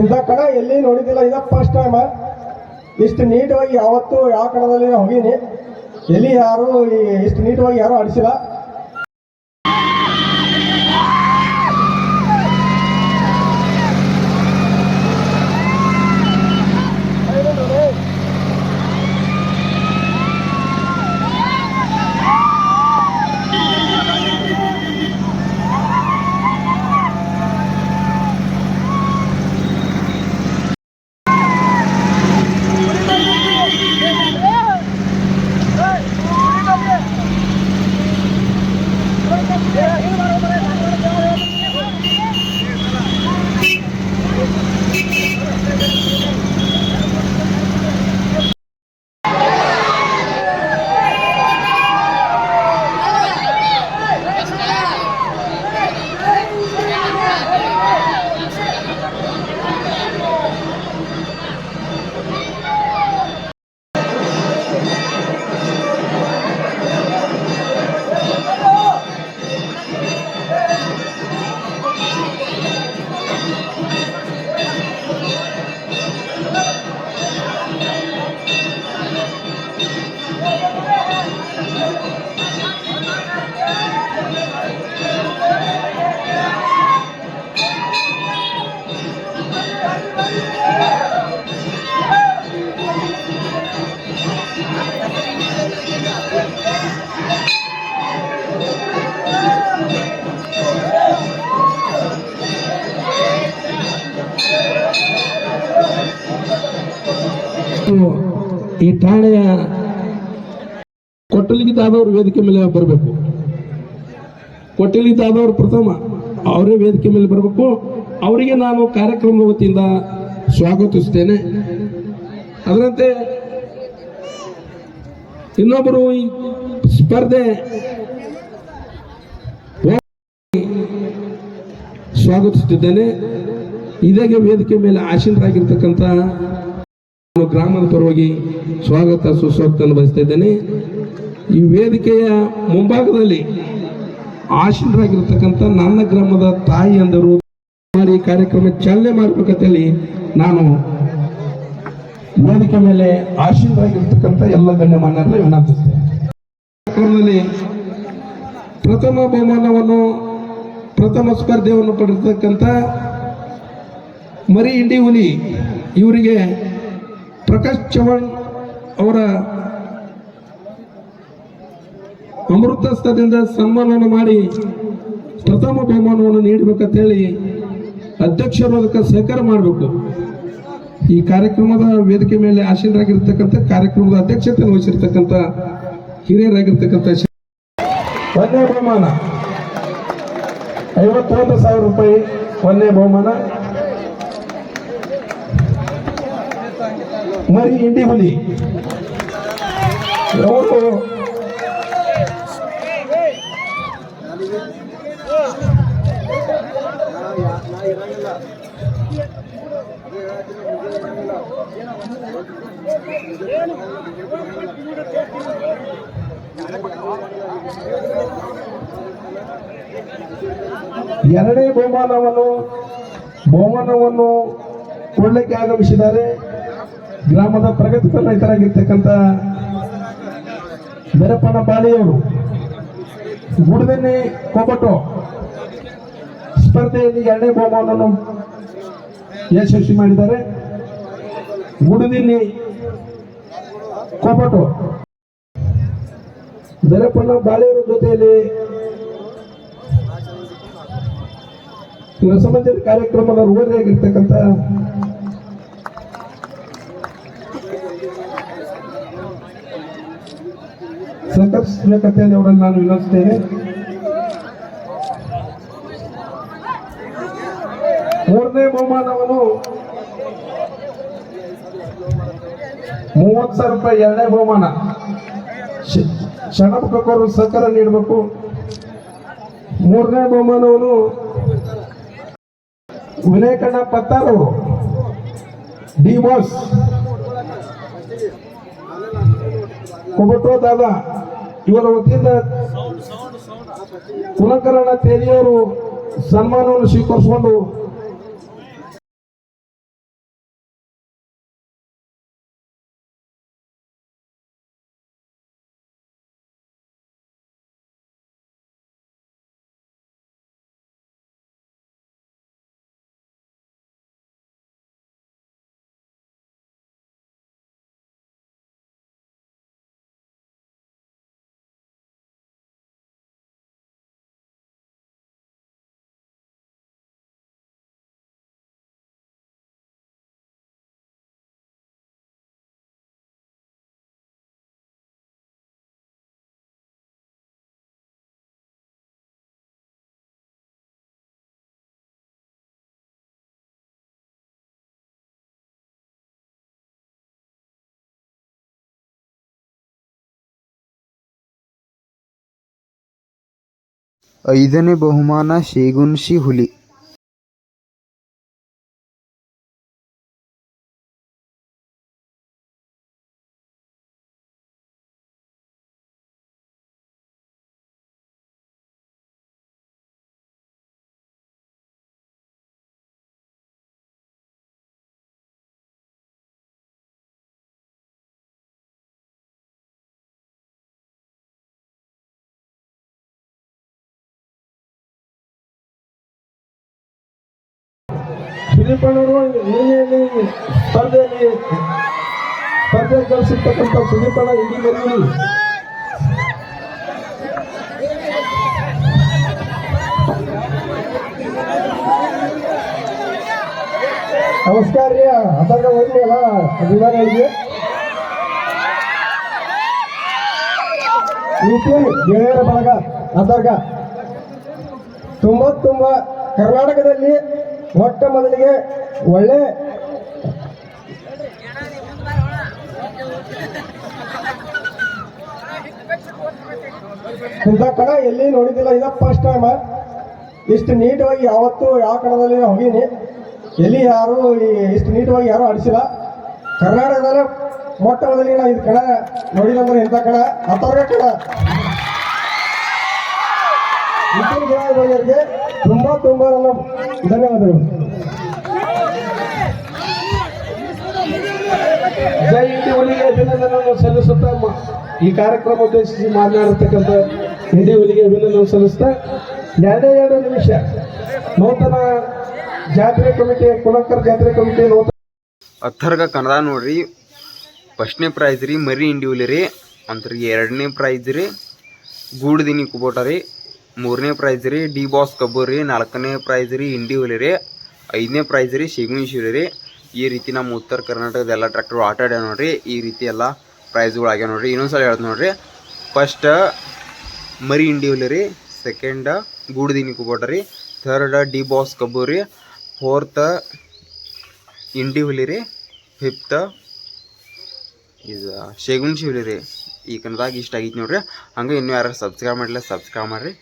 ಇಂಥ ಕಡೆ ಎಲ್ಲಿ ನೋಡಿದ್ದಿಲ್ಲ, ಇದ ಫಸ್ಟ್ ಟೈಮ್ ಇಷ್ಟು ನೀಟಾಗಿ ಯಾವತ್ತು ಯಾವ ಕಣದಲ್ಲಿ ಹೋಗೀನಿ. ಎಲ್ಲಿ ಯಾರು ಇಷ್ಟು ನೀಟವಾಗಿ ಯಾರು ಆಡಿಸಿಲ್ಲ. ಈ ಠಾಣೆಯ ಕೊಟ್ಟಲಿಗಿದ್ದಾದವರು ವೇದಿಕೆ ಮೇಲೆ ಬರಬೇಕು. ಕೊಟ್ಟಲಿಗಿದ್ದಾದವರು ಪ್ರಥಮ, ಅವರೇ ವೇದಿಕೆ ಮೇಲೆ ಬರಬೇಕು. ಅವರಿಗೆ ನಾನು ಕಾರ್ಯಕ್ರಮದ ವತಿಯಿಂದ ಸ್ವಾಗತಿಸ್ತೇನೆ. ಅದರಂತೆ ಇನ್ನೊಬ್ಬರು ಈ ಸ್ಪರ್ಧೆ ಸ್ವಾಗತಿಸುತ್ತಿದ್ದೇನೆ. ಇದಾಗೆ ವೇದಿಕೆ ಮೇಲೆ ಆಸೀನರಾಗಿರ್ತಕ್ಕಂಥ ನಾನು ಗ್ರಾಮದ ಪರವಾಗಿ ಸ್ವಾಗತ ಸುಸ್ವಾಗತವನ್ನು ಬಯಸ್ತಾ ಇದ್ದೇನೆ. ಈ ವೇದಿಕೆಯ ಮುಂಭಾಗದಲ್ಲಿ ಆಶೀನರಾಗಿರ್ತಕ್ಕಂಥ ನನ್ನ ಗ್ರಾಮದ ತಾಯಿ ಅಂದರು. ಮಾಡಿ ಕಾರ್ಯಕ್ರಮ ಚಾಲನೆ ಮಾಡಬೇಕಂತೇಳಿ ನಾನು ವೇದಿಕೆ ಮೇಲೆ ಆಶೀನರಾಗಿರ್ತಕ್ಕಂಥ ಎಲ್ಲ ಗಣ್ಯಮಾನ್ಯರನ್ನ ವಿನಂತಿಸ್ತೇನೆ. ಕಾರ್ಯಕ್ರಮದಲ್ಲಿ ಪ್ರಥಮ ಬಹುಮಾನವನ್ನು, ಪ್ರಥಮ ಸ್ಪರ್ಧೆಯನ್ನು ಪಡೆದಿರ್ತಕ್ಕಂಥ ಮರಿ ಇಂಡಿ ಹುಲಿ ಇವರಿಗೆ ಪ್ರಕಾಶ್ ಚವ್ಹಾಣ್ ಅವರ ಅಮೃತಸ್ಥದಿಂದ ಸನ್ಮಾನ ಮಾಡಿ ಪ್ರಥಮ ಬಹುಮಾನವನ್ನು ನೀಡಬೇಕಂತ ಹೇಳಿ ಅಧ್ಯಕ್ಷರು ಅದಕ್ಕೆ ಸಹಕಾರ ಮಾಡಬೇಕು. ಈ ಕಾರ್ಯಕ್ರಮದ ವೇದಿಕೆ ಮೇಲೆ ಆಶೀನರಾಗಿರ್ತಕ್ಕಂಥ ಕಾರ್ಯಕ್ರಮದ ಅಧ್ಯಕ್ಷತೆ ವಹಿಸಿರ್ತಕ್ಕಂಥ ಹಿರಿಯರಾಗಿರ್ತಕ್ಕಂಥ ಬಹುಮಾನ. ಐವತ್ತೊಂದು ಸಾವಿರ ರೂಪಾಯಿ ಒಂದೇ ಬಹುಮಾನ. ಮರಿ ಇಂಡಿ ಹುಲಿ. ಅವರು ಎರಡನೇ ಬಹುಮಾನವನ್ನು ಬಹುಮಾನವನ್ನು ಕೊಡಲಿಕ್ಕೆ ಆಗಮಿಸಿದ್ದಾರೆ. ಗ್ರಾಮದ ಪ್ರಗತಿಪರ ರೈತರಾಗಿರ್ತಕ್ಕಂಥ ಬೆರಪನ ಬಾಳಿಯವರು ಗುಡದೆನ್ನೆ ಕೊಬಟೋ ಸ್ಪರ್ಧೆಯಲ್ಲಿ ಎರಡನೇ ಬಹುಮಾನವನ್ನು ಯಶಸ್ವಿ ಮಾಡಿದ್ದಾರೆ. ಗುಡದಿಲ್ಲಿ ಕೊಬಟೋ ಬೆರಪನ ಬಾಳೆಯವರ ಜೊತೆಯಲ್ಲಿ ರಸಮಂಜರಿ ಕಾರ್ಯಕ್ರಮದ ರೂಢಿಯಾಗಿರ್ತಕ್ಕಂಥ ಸಂಕರ್ಷಕತೆಯಲ್ಲಿ ದೇವರನ್ನು ನಾನು ವಿನಂತಿಸ್ತೇನೆ. ಮೂರನೇ ಬಹುಮಾನವನು ಮೂವತ್ತು ಸಾವಿರ ರೂಪಾಯಿ ಎರಡನೇ ಬಹುಮಾನ. ಶಣಬ್ ಷಣಮುಖಕ್ಕವರು ಸಹಕಾರ ನೀಡಬೇಕು. ಮೂರನೇ ಬಹುಮಾನವನು ವಿನಯಕಣ್ಣ ಪತ್ತಾರ್ ಅವರು ಡಿ ಬಾಸ್ ದಾದಾ. ಇವರ ವತಿಯಿಂದ ಕುಲಕರಣ ತೇಲಿಯವರು ಸನ್ಮಾನವನ್ನು ಸ್ವೀಕರಿಸಿಕೊಂಡು ಐದನೇ ಬಹುಮಾನ ಶೇಗುನ್ಶಿ ಹುಲಿ ಸುದೀಪಣ್ಣವರು ಇಲ್ಲಿ ಸ್ಪರ್ಧೆಯಲ್ಲಿ ಸ್ಪರ್ಧೆ ಗಳಿಸಿರ್ತಕ್ಕಂಥ ಸುದೀಪಣ್ಣ ನಮಸ್ಕಾರ ರೀ ಅದಾಗ ಹೋಗಿ ಅಲ್ಲ, ಅಭಿಮಾನಿಗಳಿಗೆ. ಗೆಳೆಯರ ಬಳಗ ಅದರ್ಗ ತುಂಬ ತುಂಬ ಕರ್ನಾಟಕದಲ್ಲಿ ಮೊಟ್ಟ ಮೊದಲಿಗೆ ಒಳ್ಳೆ ಇಂಥ ಕಣ ಎಲ್ಲಿ ನೋಡಿದ್ದಿಲ್ಲ. ಇದ ಫಸ್ಟ್ ಟೈಮ್ ಇಷ್ಟು ನೀಟಾಗಿ ಯಾವತ್ತೂ ಯಾವ ಕಣದಲ್ಲಿ ಹೋಗೀನಿ. ಎಲ್ಲಿ ಯಾರು ಇಷ್ಟು ನೀಟವಾಗಿ ಯಾರು ಆಡಿಸಿಲ್ಲ. ಕರ್ನಾಟಕದಲ್ಲೇ ಮೊಟ್ಟ ಮೊದಲಿಗೆ ನಾವು ಇದು ಕಣ ನೋಡಿದಂದ್ರೆ ಇಂಥ ಕಣ? ಅಥರ್ಗ ಕಣ. ಇಬ್ಬರು ಗೆಳೆಯರಿಗೆ ತುಂಬಾ ತುಂಬಾ ನನ್ನ ಧನ್ಯವಾದಗಳು. ಜೈ ಇಂಡಿ ಹುಲಿಗೆ ಸಲ್ಲಿಸುತ್ತಾ ಈ ಕಾರ್ಯಕ್ರಮ ಉದ್ದೇಶಿಸಿ ಮಾತನಾಡಿರ್ತಕ್ಕಂಥ ಇಂಡಿ ಹುಲಿಗೆ ಅಭಿನಂದನೆ ಸಲ್ಲಿಸ್ತಾ ಎರಡೇ ಎರಡು ನಿಮಿಷ. ನೂತನ ಜಾತ್ರೆ ಕಮಿಟಿ ಕುಲಕರ್ ಜಾತ್ರೆ ಕಮಿಟಿ ನೂತನ ಅಥರ್ಗ ಕನ್ನಡ ನೋಡ್ರಿ. ಫಸ್ಟ್ನೇ ಪ್ರೈಸ್ ರೀ, ಮರಿ ಇಂಡಿವಿಲಿ ರೀ. ಅಂತ ಎರಡನೇ ಪ್ರೈಸ್ ರೀ. ಗೂಡ್ದಿನಿ ಕುಬೋಟ ರೀ. ಮೂರನೇ ಪ್ರೈಸ್ ರೀ ಡಿ ಬಾಸ್ ಕಬ್ಬು ರೀ, ನಾಲ್ಕನೇ ಪ್ರೈಸ್ ರೀ ಇಂಡಿವಿಲಿ ರೀ, ಐದನೇ ಪ್ರೈಸ್ ರೀ ಶಿಗುಣೇಶ್ವರಿ ರೀ. ಈ ರೀತಿ ನಮ್ಮ ಉತ್ತರ ಕರ್ನಾಟಕದ ಎಲ್ಲ ಟ್ರ್ಯಾಕ್ಟರ್ ಆಟ ಆಡ್ಯಾವ ನೋಡ್ರಿ, ಈ ರೀತಿ ಎಲ್ಲ ಪ್ರೈಸ್ಗಳು ಆಗ್ಯಾವ ನೋಡ್ರಿ. ಇನ್ನೊಂದ್ಸಲ ಹೇಳ್ದು ನೋಡ್ರಿ ಫಸ್ಟ್ ಮರಿ ಇಂಡಿವಿಲಿ ರೀ ಸೆಕೆಂಡ್ ಗೂಡ್ದಿನಿ ಕುಬೋಟ ರೀ ಥರ್ಡ್ ಡಿ ಬಾಸ್ ಕಬ್ಬು ರೀ ಫೋರ್ತ್ ಇಂಡಿ ಹುಲಿ ರೀ ಫಿಫ್ತ್ ಇದು ಶೇಗುನ್ ಶಿವಲಿ ರೀ. ಈ ಕನ್ನಡದಾಗ ಇಷ್ಟ ಆಗೈತೆ ನೋಡ್ರಿ. ಹಂಗೆ ಇನ್ನೂ ಯಾರು ಸಬ್ಸ್ಕ್ರೈಬ್ ಮಾಡಿಲ್ಲ ಸಬ್ಸ್ಕ್ರೈಬ್ ಮಾಡಿರಿ.